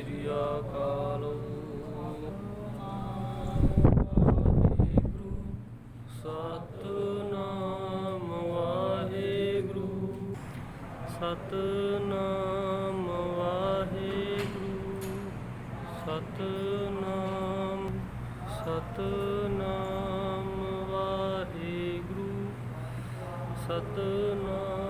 ਸ੍ਰੀ ਅਕਾਲ ਸਤਨਾਮ ਵਾਹਿਗੁਰੂ ਸਤਨਾਮ ਵਾਹਿਗੁਰੂ ਸਤਨਾਮ ਸਤਨਾਮ ਵਾਹਿਗੁਰੂ ਸਤਨਾਮ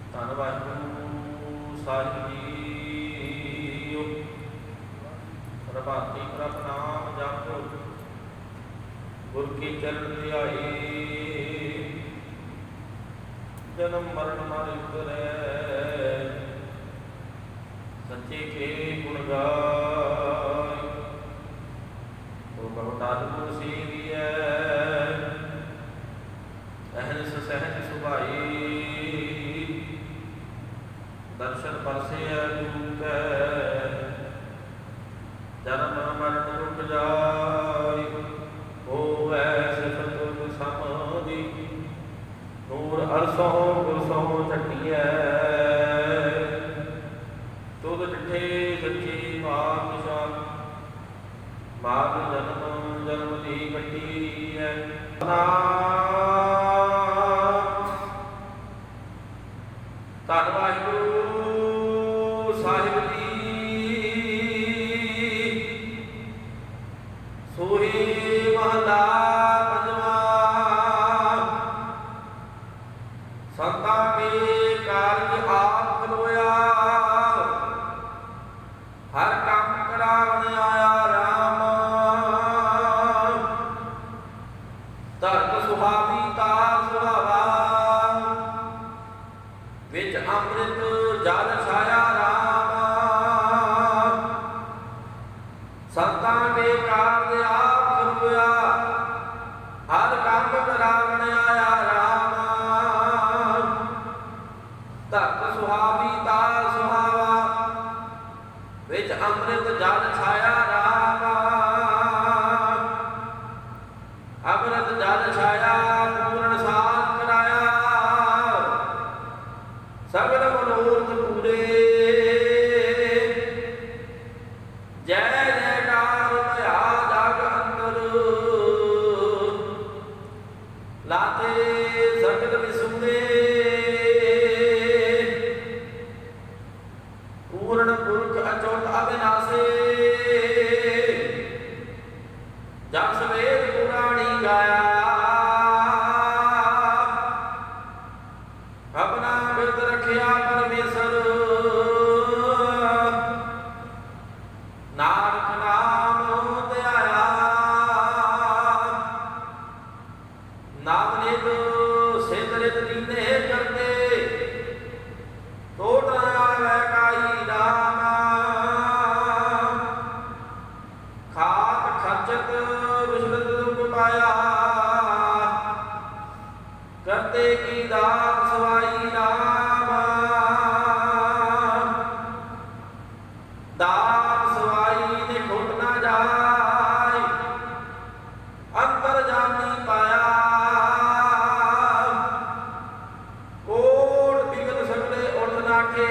ਧੰਨ ਵਾਹਿਗੁਰੂ ਸਾਹਿਬ ਜੀਓ। ਪ੍ਰਭਾਤੀ ਪ੍ਰਭ ਨਾਮ ਜਪੋ। ਗੁਰ ਕੀ ਚਰਨ ਧਿਆਈ ਜਨਮ ਮਰਨ ਮਰ ਕਰੇ ਦਰਸ਼ਨ ਪਰਸੇ ਗੁਰੂ ਕੈ ਜਨਮ ਮਰਨ ਰੁਕ ਜਾਈ, ਹੋਵੈ ਸਿਫਤ ਸਮਾਧੀ ਨੂਰ ਅਰਸੋਂ ਗੁਰਸੋਂ ਚੱਟੀਐ ਤੁਧ ਡਿਠੇ ਸੱਚੀ ਪਾਤਸ਼ਾਹ, ਮਾਗ ਜਨਮ ਜਨਮ ਦੀ ਕੱਟੀ ਹੈ ਧੰਨ ਸੰਤਾਂ ਦੇ ਕਾਰਜ ਆਪ ਕਰੂਆ ਹਰ ਕੰਮ ਕਰਾਵਣ ਆਇਆ ਰਾਮ ਧਰਤ ਨਾਮ ਨਿਤ ਸਿਧ ਰਿਤ ਦੀਨੇ ਕਰਦੇ ਟੋਟ ਆਵੇ ਕਾਈ ਨਾਮ ਖਾਤ ਖਰਚਤ ਵਿਸ਼ਰਤ ਦੁਖ ਪਾਇਆ। ਕਰਤੇ ਕੀ ਦਾਤ ਸਵਾਈ ਨਾਮ ਰਾਖੇ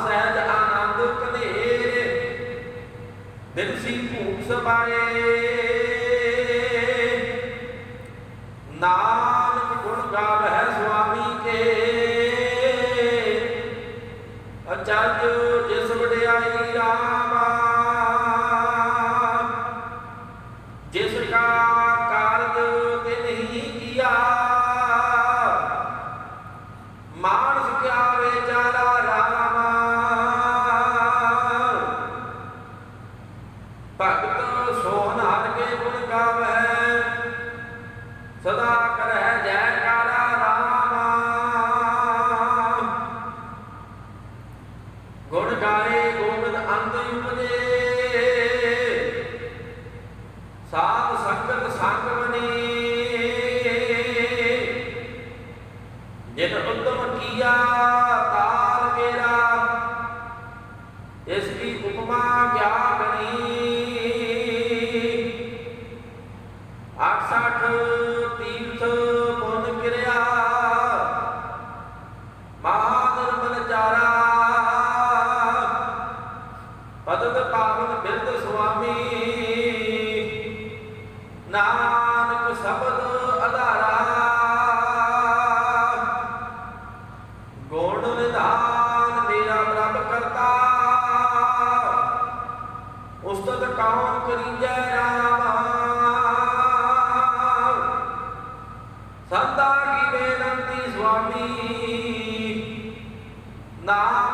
ਸਹਿਜ ਆਨੰਦ ਕਨੇਰੇ ਸੀ ਭੂਖ ਸਬਾਏ ਨਾਨਕ ਗੁਣ ਗਾਵੇ ਕਾ ਕਾਰਜ ਤੇ ਨਹੀਂ ਕੀਆ। ਮਾਨਸ ਕਿਆ ਵਿਚਾਰਾ ਰਾਮ। ਭਗਤ ਸੋਹਨ ਹਰ ਕੇ ਗੁਣ ਗਾਵੇ। ਸਦਾ na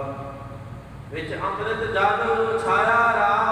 ਵਿੱਚ ਅੰਮ੍ਰਿਤ ਜਲ ਛਾਇਆ ਰਾਮ